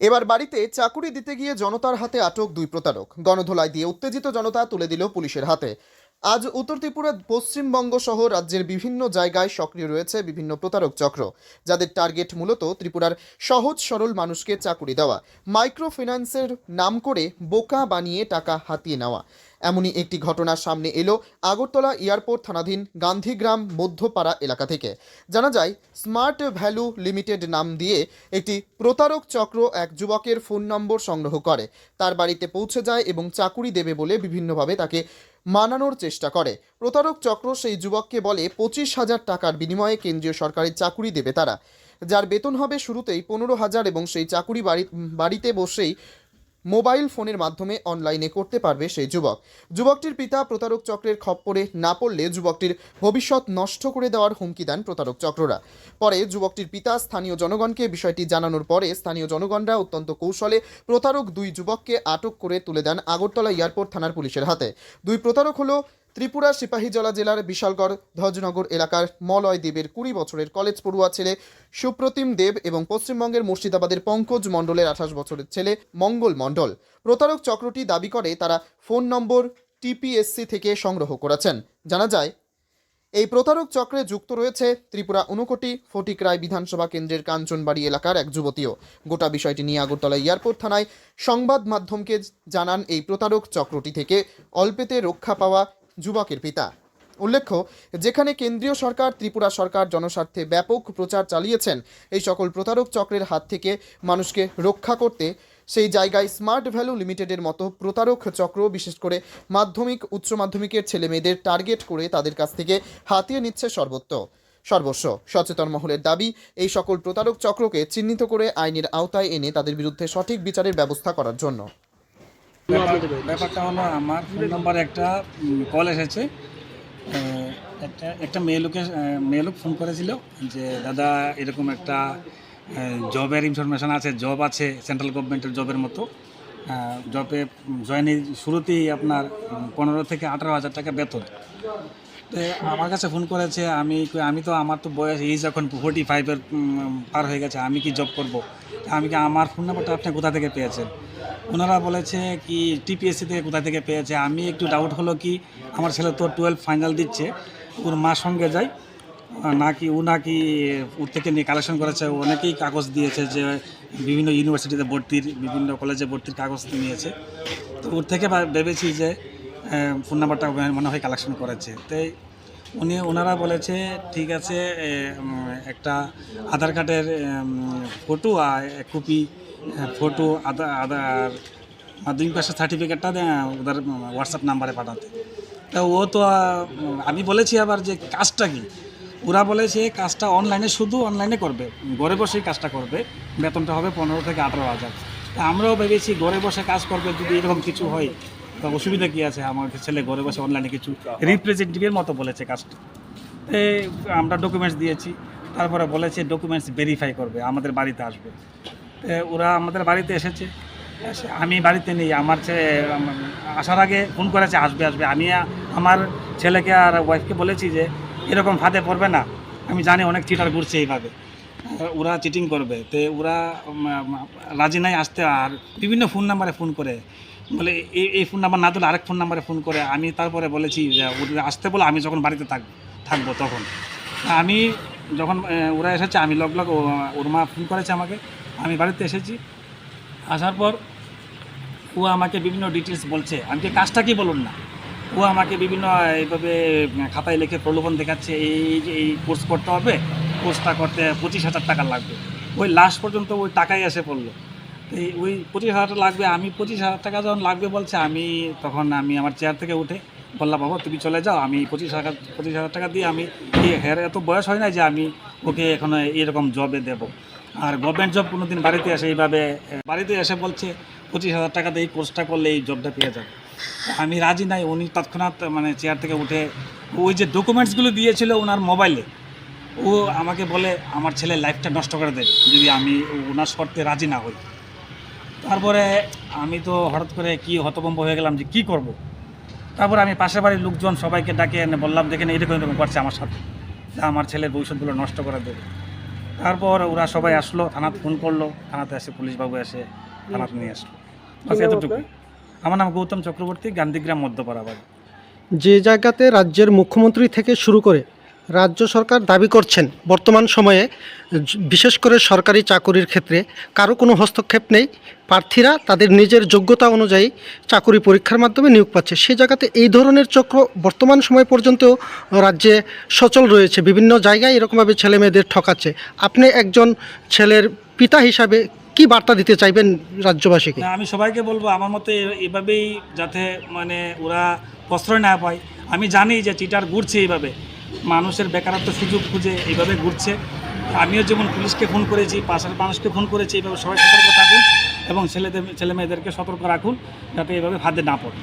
এবার বাড়িতে চাকুরি দিতে গিয়ে জনতার হাতে আটক দুই প্রতারক। গণধোলাই দিয়ে উত্তেজিত জনতা তুলে দিল পুলিশের হাতে। আজ উত্তর ত্রিপুরা পশ্চিমবঙ্গ সহ রাজ্যের বিভিন্ন জায়গায় সক্রিয় রয়েছে বিভিন্ন প্রতারক চক্র, যাদের টার্গেট মূলত ত্রিপুরার সহজ সরল মানুষকে চাকুরি দেওয়া। মাইক্রো ফিন্যান্সের নাম করে বোকা বানিয়ে টাকা হাতিয়ে নেওয়া। এমনই একটি ঘটনা সামনে এলো আগরতলা এয়ারপোর্ট থানাধীন গান্ধীগ্রাম মধ্যপাড়া এলাকা থেকে। জানা যায়, স্মার্ট ভ্যালু লিমিটেড নাম দিয়ে একটি প্রতারক চক্র এক যুবকের ফোন নম্বর সংগ্রহ করে। তার বাড়িতে পৌঁছে যায় এবং চাকুরি দেবে বলে বিভিন্নভাবে তাকে মানানোর চেষ্টা করে। প্রতারক চক্র সেই যুবককে বলে, পঁচিশ হাজার টাকার বিনিময়ে কেন্দ্রীয় সরকারি চাকুরি দেবে তারা। যার বেতন হবে শুরুতেই পনেরো হাজার এবং সেই চাকুরি বাড়ি বাড়িতে বসেই মোবাইল ফোনের মাধ্যমে অনলাইনে করতে পারবে সেই যুবক। যুবকটির পিতা প্রতারক চক্রের খপ্পরে না পড়লে যুবকটির ভবিষ্যৎ নষ্ট করে দেওয়ার হুমকি দেন প্রতারক চক্ররা। পরে যুবকটির পিতা স্থানীয় জনগণকে বিষয়টি জানানোর পরে স্থানীয় জনগণরা অত্যন্ত কৌশলে প্রতারক দুই যুবককে আটক করে তুলে দেন আগরতলা এয়ারপোর্ট থানার পুলিশের হাতে। দুই প্রতারক হলো ত্রিপুরা সিপাহীজলা জেলার বিশালগড় ধ্বজনগর এলাকার মলয় দেবের কুড়ি বছরের কলেজ পড়ুয়া ছেলে সুপ্রতিম দেব এবং পশ্চিমবঙ্গের মুর্শিদাবাদের পঙ্কজ মণ্ডলের আঠাশ বছরের ছেলে মঙ্গল মণ্ডল। প্রতারক চক্রটি দাবি করে তারা ফোন নম্বর টিপিএসসি থেকে সংগ্রহ করেছেন। জানা যায়, এই প্রতারক চক্রে যুক্ত রয়েছে ত্রিপুরা ঊনকোটি ফটিকরায় বিধানসভা কেন্দ্রের কাঞ্চনবাড়ি এলাকার এক যুবতীও। গোটা বিষয়টি নিয়ে আগরতলা এয়ারপোর্ট থানায় সংবাদ মাধ্যমকে জানান এই প্রতারক চক্রটি থেকে। অল্পেতে রক্ষা পাওয়া যুবকের পিতা। উল্লেখ্য, যেখানে কেন্দ্রীয় সরকার, ত্রিপুরা সরকার জনস্বার্থে ব্যাপক প্রচার চালিয়েছেন, এই সকল প্রতারক চক্রের হাত থেকে মানুষকে রক্ষা করতে, সেই জায়গায় স্মার্ট ভ্যালু লিমিটেডের মতো প্রতারক চক্র, বিশেষ করে মাধ্যমিক, উচ্চ মাধ্যমিকের ছেলে মেয়েদের টার্গেট করে তাদের কাছ থেকে হাতিয়ে নিচ্ছে সর্বত্র সর্বস্ব, সচেতন মহলের দাবি, এই সকল প্রতারক চক্রকে চিহ্নিত করে আইনের আওতায় এনে তাদের বিরুদ্ধে সঠিক বিচারের ব্যবস্থা করার জন্য। ব্যাপারটা হলো আমার ফোন নাম্বারে একটা কল এসেছে। একটা একটা মেয়ে লোকে মেয়ে লোক ফোন করেছিল যে দাদা এরকম একটা জবের ইনফরমেশন আছে জব আছে সেন্ট্রাল গভর্নমেন্টের জবের মতো। জবে জয়েনের শুরুতেই আপনার পনেরো থেকে আঠারো হাজার টাকা বেতন। তো আমার কাছে ফোন করেছে আমি আমি তো আমার তো বয়স এই যখন ফোর্টি ফাইভের পার হয়ে গেছে আমি কি জব করব? আমি কি আমার ফোন নাম্বারটা আপনি কোথা থেকে পেয়েছেন? ওনারা বলেছে কি টিপিএসসি থেকে কোথা থেকে পেয়েছে? আমি একটু ডাউট হলো কি, আমার ছেলে তো টুয়েলভ ফাইনাল দিচ্ছে, ওর মা সঙ্গে যায় নাকি ও নাকি ওর থেকে নিয়ে কালেকশন করেছে, অনেকেই কাগজ দিয়েছে যে বিভিন্ন ইউনিভার্সিটিতে ভর্তির বিভিন্ন কলেজে ভর্তির কাগজ নিয়েছে। তো ওর থেকে ভেবেছি যে ফোন নাম্বারটা মনে হয় কালেকশন করেছে। তাই উনি ওনারা বলেছে, ঠিক আছে একটা আধার কার্ডের ফটো আর কপি ফটো আধার আধার মাধ্যমিক পাশের সার্টিফিকেটটা ওদের হোয়াটসঅ্যাপ নাম্বারে পাঠাতে। তা ও তো আমি বলেছি আবার যে কাজটা কি? ওরা বলেছে কাজটা অনলাইনে শুধু অনলাইনে করবে। ঘরে বসেই কাজটা করবে। বেতনটা হবে পনেরো থেকে আঠারো হাজার। তা আমরাও ভেবেছি, ঘরে বসে কাজ করবে যদি এরকম কিছু হয়। তা অসুবিধা কী আছে? আমার ছেলে ঘরে বসে অনলাইনে কিছু রিপ্রেজেন্টেটিভের মতো বলেছে কাজটা আমরা ডকুমেন্টস দিয়েছি, তারপরে বলেছে ডকুমেন্টস ভেরিফাই করবে, আমাদের বাড়িতে আসবে। ওরা আমাদের বাড়িতে এসেছে আমি বাড়িতে নেই, আমার ছেলে আসার আগে ফোন করেছে, আসবে আসবে। আমি আমার ছেলেকে আর ওয়াইফকে বলেছি যে, এরকম ফাঁদে পড়বে না, আমি জানি অনেক চিটার ঘুরছে এইভাবে। ওরা চিটিং করবে, তো ওরা রাজি নাই আসতে, আর বিভিন্ন ফোন নাম্বারে ফোন করে বলে এই এই ফোন নাম্বার না দিলে আরেক ফোন নাম্বারে ফোন করে। আমি তারপরে বলেছি যে আসতে বলে, আমি যখন বাড়িতে থাকব থাকব তখন। আমি যখন ওরা এসেছে, আমি লগ লগ ওর মা ফোন করেছে আমাকে। আমি বাড়িতে এসেছি। আসার পর ও আমাকে বিভিন্ন ডিটেলস বলছে। আমি কি কাজটা কি বলুন না? ও আমাকে বিভিন্ন, এইভাবে খাতায় লিখে প্রলোভন দেখাচ্ছে, এই যে, এই কোর্স করতে হবে কোর্সটা করতে পঁচিশ হাজার টাকা লাগবে। ওই লাস্ট পর্যন্ত ওই টাকাই এসে পড়ল। ওই পঁচিশ হাজার লাগবে, আমি পঁচিশ হাজার টাকা যখন লাগবে বলছে, আমি তখন আমি আমার চেয়ার থেকে উঠে বললাম, বাবা, তুমি চলে যাও, আমি পঁচিশ হাজার পঁচিশ হাজার টাকা দিয়ে আমি হের এত বয়স হয় না যে আমি ওকে এখন এরকম জবে দেবো? আর গভর্নমেন্ট জব কোনো দিন বাড়িতে এসে এইভাবে, বাড়িতে এসে বলছে, পঁচিশ হাজার টাকা দিয়ে এই কোর্সটা করলে এই জবটা পেয়ে যাবে। আমি রাজি নাই, উনি তৎক্ষণাৎ মানে চেয়ার থেকে উঠে ওই যে ডকুমেন্টসগুলো দিয়েছিল ওনার মোবাইলে ও আমাকে বলে, আমার ছেলে লাইফটা নষ্ট করে দেবে যদি আমি ওনার শর্তে রাজি না হই। তারপরে আমি তো হঠাৎ করে কি হতভম্ব হয়ে গেলাম যে কি করব। তারপর আমি পাশের বাড়ির লোকজন সবাইকে ডাকে এনে বললাম দেখেন এরকম এরকম করছে আমার সাথে। যে আমার ছেলের ভবিষ্যৎগুলো নষ্ট করে দেবে। তারপর ওরা সবাই আসলো থানাতে ফোন করল থানাতে এসে পুলিশবাবু এসে থানাতে নিয়ে আসলো। বাস এতটুকু আমার নাম গৌতম চক্রবর্তী গান্ধীগ্রাম মধ্যপাড়া বাড়ি। যে জায়গাতে রাজ্যের মুখ্যমন্ত্রী থেকে শুরু করে রাজ্য সরকার দাবি করছেন, বর্তমান সময়ে বিশেষ করে সরকারি চাকুরির ক্ষেত্রে কারও কোনো হস্তক্ষেপ নেই। প্রার্থীরা তাদের নিজের যোগ্যতা অনুযায়ী চাকুরি পরীক্ষার মাধ্যমে নিয়োগ পাচ্ছে। সেই জায়গাতে এই ধরনের চক্র বর্তমান সময় পর্যন্ত রাজ্যে সচল রয়েছে। বিভিন্ন জায়গায় এরকমভাবে ছেলে মেয়েদের ঠকাচ্ছে। আপনি একজন ছেলের পিতা হিসাবে কি বার্তা দিতে চাইবেন রাজ্যবাসীকে? আমি সবাইকে বলব, আমার মতে এভাবেই যাতে মানে ওরা প্রশ্রয় না পায়। আমি জানি যে চিটার ঘুরছে এইভাবে। মানুষের বেকারত্ব সুযোগ খুঁজে এইভাবে ঘুরছে। আমিও যেমন পুলিশকে ফোন করেছি, পাশের মানুষকে ফোন করেছি, এইভাবে সবাই সতর্ক থাকুন এবং ছেলেদের ছেলে মেয়েদেরকে সতর্ক রাখুন যাতে এইভাবে ফাঁদে না পড়ে।